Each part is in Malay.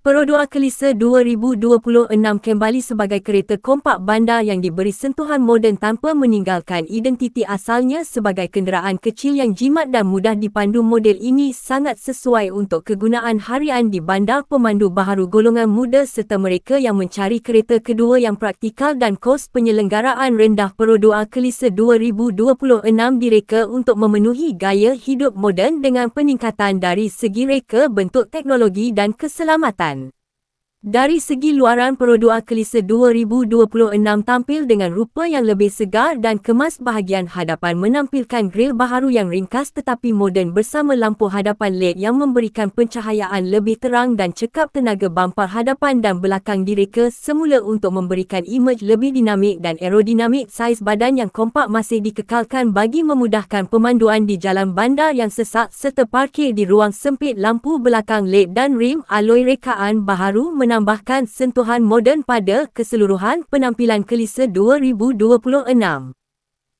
Perodua Kelisa 2026 kembali sebagai kereta kompak bandar yang diberi sentuhan moden tanpa meninggalkan identiti asalnya sebagai kenderaan kecil yang jimat dan mudah dipandu model ini sangat sesuai untuk kegunaan harian di bandar pemandu baharu golongan muda serta mereka yang mencari kereta kedua yang praktikal dan kos penyelenggaraan rendah Perodua Kelisa 2026 direka untuk memenuhi gaya hidup moden dengan peningkatan dari segi reka bentuk teknologi dan keselamatan. Dari segi luaran Perodua Kelisa 2026 tampil dengan rupa yang lebih segar dan kemas bahagian hadapan menampilkan grill baharu yang ringkas tetapi moden bersama lampu hadapan LED yang memberikan pencahayaan lebih terang dan cekap tenaga bumper hadapan dan belakang direka semula untuk memberikan imej lebih dinamik dan aerodinamik saiz badan yang kompak masih dikekalkan bagi memudahkan pemanduan di jalan bandar yang sesak serta parkir di ruang sempit lampu belakang LED dan rim aloi rekaan baharu menambahkan sentuhan moden pada keseluruhan penampilan Kelisa 2026.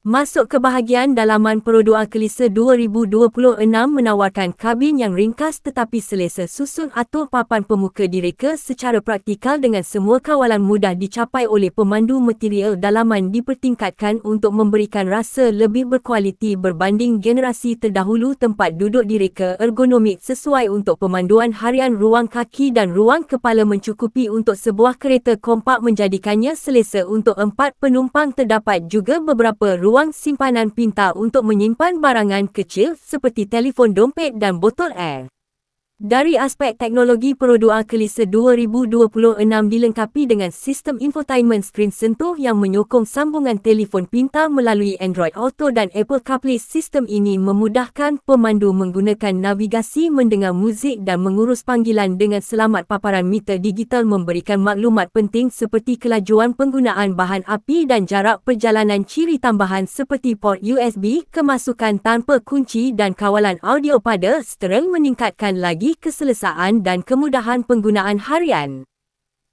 Masuk ke bahagian dalaman Perodua Kelisa 2026 menawarkan kabin yang ringkas tetapi selesa susun atur papan pemuka direka secara praktikal dengan semua kawalan mudah dicapai oleh pemandu material dalaman dipertingkatkan untuk memberikan rasa lebih berkualiti berbanding generasi terdahulu tempat duduk direka ergonomik sesuai untuk pemanduan harian ruang kaki dan ruang kepala mencukupi untuk sebuah kereta kompak menjadikannya selesa untuk empat penumpang terdapat juga beberapa ruang ruang simpanan pintar untuk menyimpan barangan kecil seperti telefon dompet dan botol air. Dari aspek teknologi Perodua Kelisa 2026 dilengkapi dengan sistem infotainment screen sentuh yang menyokong sambungan telefon pintar melalui Android Auto dan Apple CarPlay. Sistem ini memudahkan pemandu menggunakan navigasi mendengar muzik dan mengurus panggilan dengan selamat paparan meter digital memberikan maklumat penting seperti kelajuan penggunaan bahan api dan jarak perjalanan ciri tambahan seperti port USB, kemasukan tanpa kunci dan kawalan audio pada steering meningkatkan lagi keselesaan dan kemudahan penggunaan harian.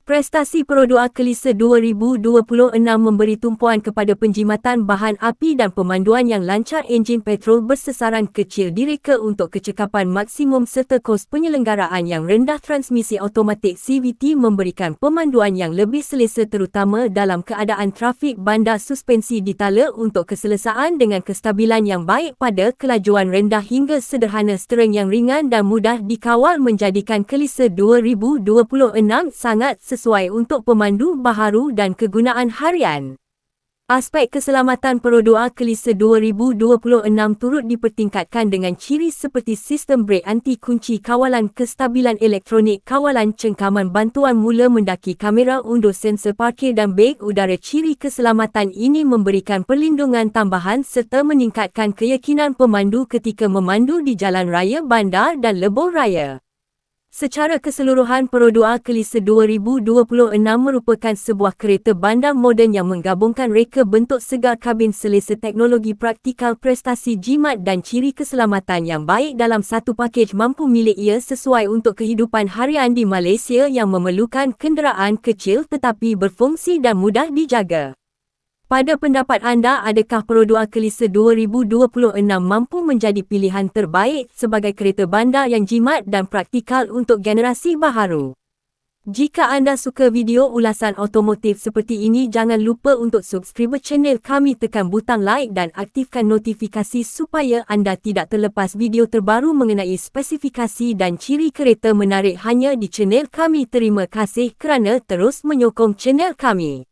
Prestasi Perodua Kelisa 2026 memberi tumpuan kepada penjimatan bahan api dan pemanduan yang lancar enjin petrol bersesaran kecil direka untuk kecekapan maksimum serta kos penyelenggaraan yang rendah transmisi automatik CVT memberikan pemanduan yang lebih selesa terutama dalam keadaan trafik bandar suspensi ditala untuk keselesaan dengan kestabilan yang baik pada kelajuan rendah hingga sederhana steering yang ringan dan mudah dikawal menjadikan Kelisa 2026 sangat sesuai sesuai untuk pemandu baharu dan kegunaan harian. Aspek keselamatan Perodua Kelisa 2026 turut dipertingkatkan dengan ciri seperti sistem brek anti kunci kawalan kestabilan elektronik kawalan cengkaman bantuan mula mendaki kamera undur sensor parkir dan beg udara ciri keselamatan ini memberikan perlindungan tambahan serta meningkatkan keyakinan pemandu ketika memandu di jalan raya bandar dan lebuh raya. Secara keseluruhan Perodua Kelisa 2026 merupakan sebuah kereta bandar moden yang menggabungkan reka bentuk segar kabin selesa teknologi praktikal prestasi jimat dan ciri keselamatan yang baik dalam satu pakej mampu milik ia sesuai untuk kehidupan harian di Malaysia yang memerlukan kenderaan kecil tetapi berfungsi dan mudah dijaga. Pada pendapat anda, adakah Perodua Kelisa 2026 mampu menjadi pilihan terbaik sebagai kereta bandar yang jimat dan praktikal untuk generasi baharu? Jika anda suka video ulasan otomotif seperti ini, jangan lupa untuk subscribe channel kami tekan butang like dan aktifkan notifikasi supaya anda tidak terlepas video terbaru mengenai spesifikasi dan ciri kereta menarik hanya di channel kami. Terima kasih kerana terus menyokong channel kami.